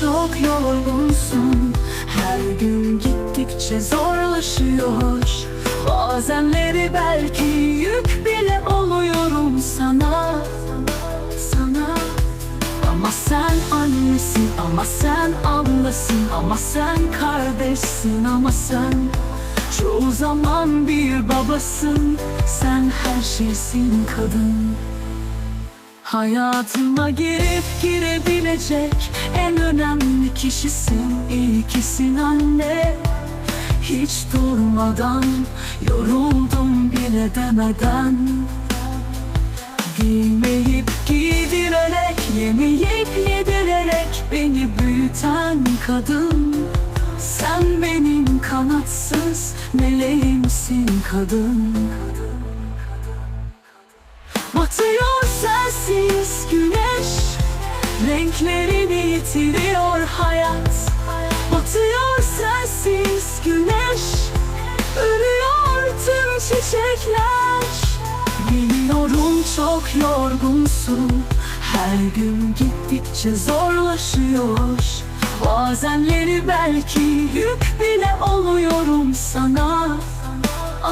çok yorgunsun. Her gün gittikçe zorlaşıyor. Bazenleri belki yük bile oluyorum sana. Sana. Ama sen annesin ama sen ablasın Ama sen kardeşsin ama sen Çoğu zaman bir babasın. Sen her şeysin kadın Hayatıma girip girebilecek En önemli kişisin. İlkisin anne. Hiç durmadan Yoruldum bile demeden. Giymeyip giydirerek Yemeyip yedirerek Beni büyüten kadın. Sen benim kanatsız Meleğimsin kadın Batıyor sensiz güneş. Renklerini yitiriyor hayat. Batıyor sensiz güneş. Ölüyor tüm çiçekler. Biliyorum çok yorgunsun. Her gün gittikçe zorlaşıyor. Bazenleri belki yük bile oluyorum sana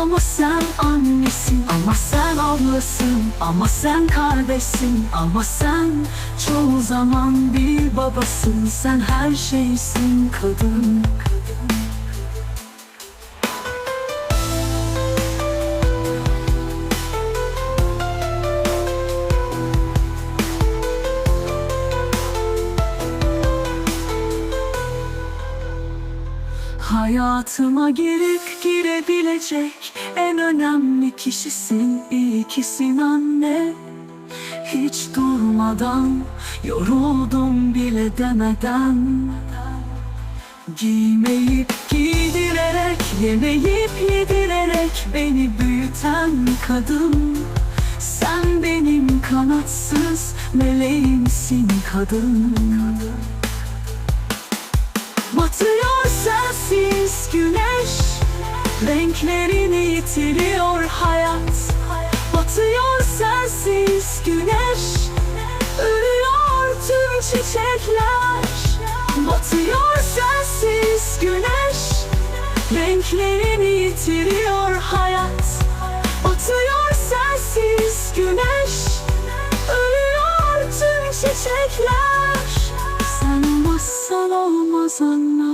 ama sen annesin, ama sen ablasın, ama sen kardeşsin, ama sen çoğu zaman bir babasın, sen her şeysin kadın. Hayatıma girip girebilecek en önemli kişisin. İlkisin anne. Hiç durmadan yoruldum bile demeden. Giymeyip giydirerek yemeyip yedirerek Beni büyüten kadın. Sen benim kanatsız meleğimsin kadın batıyorsa siz güneş Renklerini yitiriyor hayat. Batıyorsa siz güneş Ölüyor tüm çiçekler. Batıyorsa siz güneş Renklerini yitiriyor hayat. Batıyorsa siz güneş Ölüyor tüm çiçekler. Sen masal olma was.